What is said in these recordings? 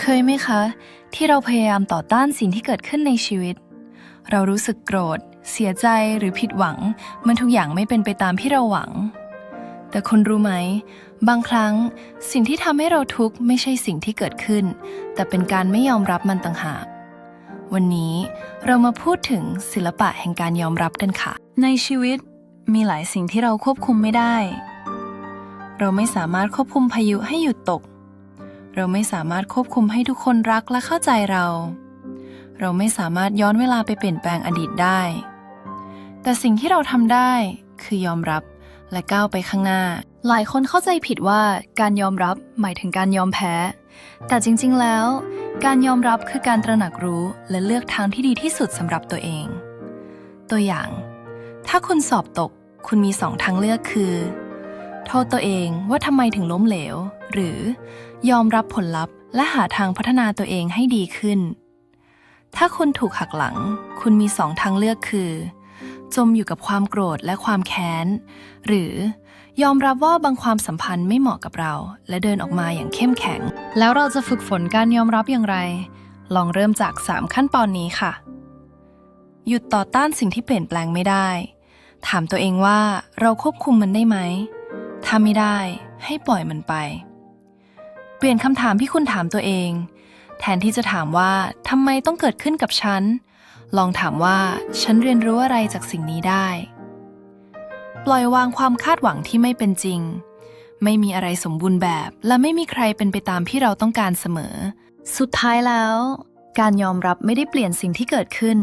เคยไหมคะ ที่เราพยายามต่อต้านสิ่งที่เกิดขึ้นในชีวิต เรารู้สึกโกรธ เสียใจหรือผิดหวังมื่อทุกอย่างไม่เป็นไปตามที่เราหวัง แต่คุณรู้ไหม บางครั้งสิ่งที่ทำให้เราทุกข์ไม่ใช่สิ่งที่เกิดขึ้น แต่เป็นการไม่ยอมรับมันต่างหากวันนี้เรามาพูดถึงศิลปะแห่งการยอมรับกันค่ะ ในชีวิตมีหลายสิ่งที่เราควบคุมไม่ได้ เราไม่สามารถควบคุมพายุให้หยุดตก เราไม่สามารถควบคุมให้ทุกคนรักและเข้าใจเรา เราไม่สามารถย้อนเวลาไปเปลี่ยนแปลงอดีตได้ แต่สิ่งที่เราทำได้คือยอมรับและก้าวไปข้างหน้า หลายคนเข้าใจผิดว่าการยอมรับหมายถึงการยอมแพ้ แต่จริง ๆ แล้ว การยอมรับคือการตระหนักรู้และเลือกทางที่ดีที่สุดสำหรับตัวเอง ตัวอย่าง ถ้าคุณสอบตก คุณมีสองทางเลือกคือ โทษตัวเองว่าทำไมถึงล้มเหลว หรือยอมรับผลลัพธ์ และหาทางพัฒนาตัวเองให้ดีขึ้น ถ้าคุณถูกหักหลัง คุณมีสองทางเลือกคือ จมอยู่กับความโกรธและความแค้น หรือยอมรับว่าบางความสัมพันธ์ไม่เหมาะกับเรา และเดินออกมาอย่างเข้มแข็ง แล้วเราจะฝึกฝนการยอมรับอย่างไร ลองเริ่มจาก 3 ขั้นตอนนี้ค่ะ หยุดต่อต้านสิ่งที่เปลี่ยนแปลงไม่ได้ ถามตัวเองว่าเราควบคุมมันได้ไหม ถ้าไม่ได้ให้ปล่อยมันไป เปลี่ยนคำถามที่คุณถามตัวเอง แทนที่จะถามว่าทำไมต้องเกิดขึ้นกับฉัน ลองถามว่าฉันเรียนรู้อะไรจากสิ่งนี้ได้ ปล่อยวางความคาดหวังที่ไม่เป็นจริง ไม่มีอะไรสมบูรณ์แบบ และไม่มีใครเป็นไปตามที่เราต้องการเสมอ สุดท้ายแล้ว การยอมรับไม่ได้เปลี่ยนสิ่งที่เกิดขึ้น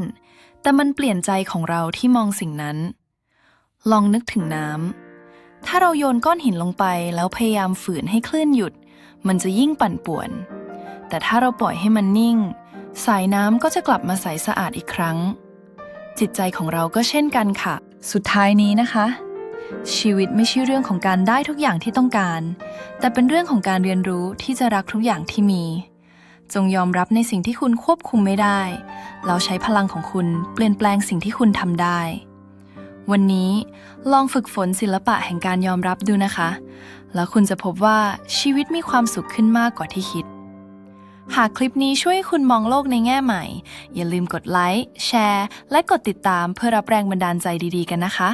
แต่มันเปลี่ยนใจของเราที่มองสิ่งนั้น ลองนึกถึงน้ำ ถ้าเราโยนก้อนหินลงไปแล้วพยายามฝืนให้คลื่นหยุด มันจะยิ่งปั่นป่วน แต่ถ้าเราปล่อยให้มันนิ่ง สายน้ำก็จะกลับมาใสสะอาดอีกครั้ง จิตใจของเราก็เช่นกันค่ะ สุดท้ายนี้นะคะ ชีวิตไม่ใช่เรื่องของการได้ทุกอย่างที่ต้องการ แต่เป็นเรื่องของการเรียนรู้ที่จะรักทุกอย่างที่มี จงยอมรับในสิ่งที่คุณควบคุมไม่ได้ แล้วใช้พลังของคุณเปลี่ยนแปลงสิ่งที่คุณทำได้ วันนี้ลองฝึกฝนศิลปะแห่งการยอมรับดูนะคะ แล้วคุณจะพบว่าชีวิตมีความสุขขึ้นมากกว่าที่คิด หากคลิปนี้ช่วยคุณมองโลกในแง่ใหม่ อย่าลืมกดไลค์ แชร์ และกดติดตามเพื่อรับแรงบันดาลใจดีๆ กันนะคะ